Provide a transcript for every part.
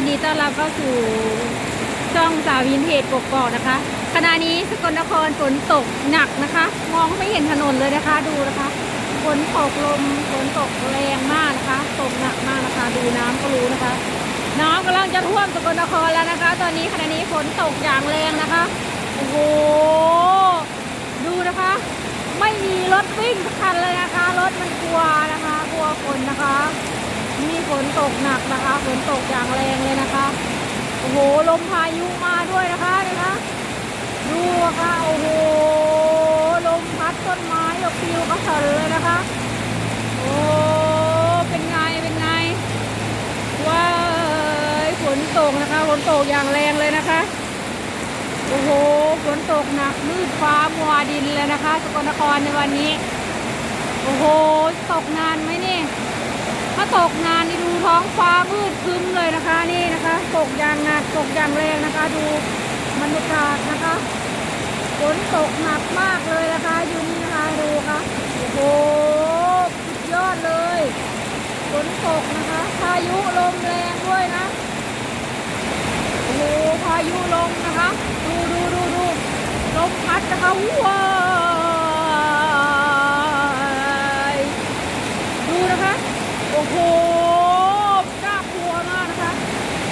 ยินดีต้อนรับเข้าสู่ช่องสาววินเทจกกอกนะคะขณะนี้สกลนครฝนตกหนักนะคะ มองไม่เห็นถนนเลยนะคะ ดูนะคะฝนตกลมฝนตกแรงมากนะคะตกหนักมากนะคะ ดูน้ำก็รู้นะคะ น้ำกำลังจะท่วมสกลนครแล้วนะคะ ตอนนี้ขณะนี้ฝนตกอย่างแรงนะคะโอ้โหดูนะคะ ไม่มีรถวิ่งสักคันเลยนะคะ รถมันกลัวนะคะ กลัวฝนนะคะ นตกหนักนะคะฝนตกอย่างแรงเลยนะคะโอ้โหลมพายุมาด้วยนะคะนะคะดูค่ะโอ้โหลมพัดต้นไม้ดอกปิวกระเถินเลยนะคะ โอ้เป็นไงเป็นไงว้ายฝนตกนะคะฝนตกอย่างแรงเลยนะคะโอ้โหฝนตกหนักมืดฟ้ามัวดินเลยนะคะ สกลนครในวันนี้ โอ้โห ตกนานไหมนี่ ตกนานนี่ดูท้องฟ้ามืดครึ้มเลยนะคะนี่นะคะตกอย่างหนักตกอย่างแรงนะคะ ดูบรรยากาศนะคะฝนตกหนักมากเลยนะคะอยู่นี่นะคะดูค่ะโอ้โหสุดยอดเลยฝนตกนะคะพายุลมแรงด้วยนะโอ้โหพายุลมนะคะ ดูดูดูดูลมพัดนะคะว้า โอ้โหน่ากลัวมากนะคะ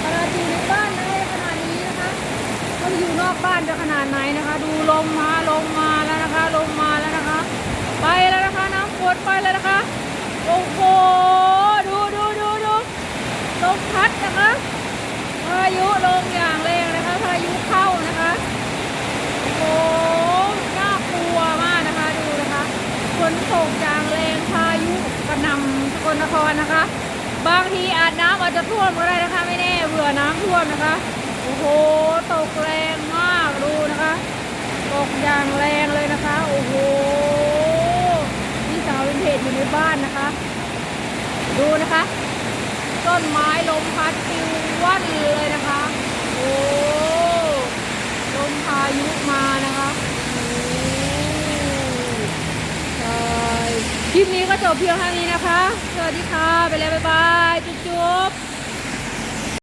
ขนาดอยู่ในบ้านได้ขนาดนี้นะคะก็อยู่นอกบ้านจะขนาดไหนนะคะ ดูลมมาลมมาแล้วนะคะ ลมมาแล้วนะคะ ไปแล้วนะคะน้ำฝนไปแล้วนะคะ โอ้โห ดูดูดูดูลมพัดนะคะพายุลงอย่างแรงนะคะพายุเข้านะคะโอ้หน่ากลัวมากนะคะดูนะคะฝนตกอย่างแรงพายุ กระนำสกลนครนะคะ บางทีอาจน้ำอาจจะท่วมก็ได้นะคะไม่แน่เบื่อน้ำท่วมนะคะโอ้โหตกแรงมากดูนะคะ ตกอย่างแรงเลยนะคะ โอ้โหนี่สาววินเทจอยู่ในบ้านนะคะ ดูนะคะ ต้นไม้ลมพัดปิวว่อนเลยนะคะ โอ้ลมพายุมานะคะโอ้ใช่ค ลิปนี้ก็จบเพียงเท่านี้นะคะ สวัสดีค่ะ ไปแล้วบ๊ายบาย จุ๊บ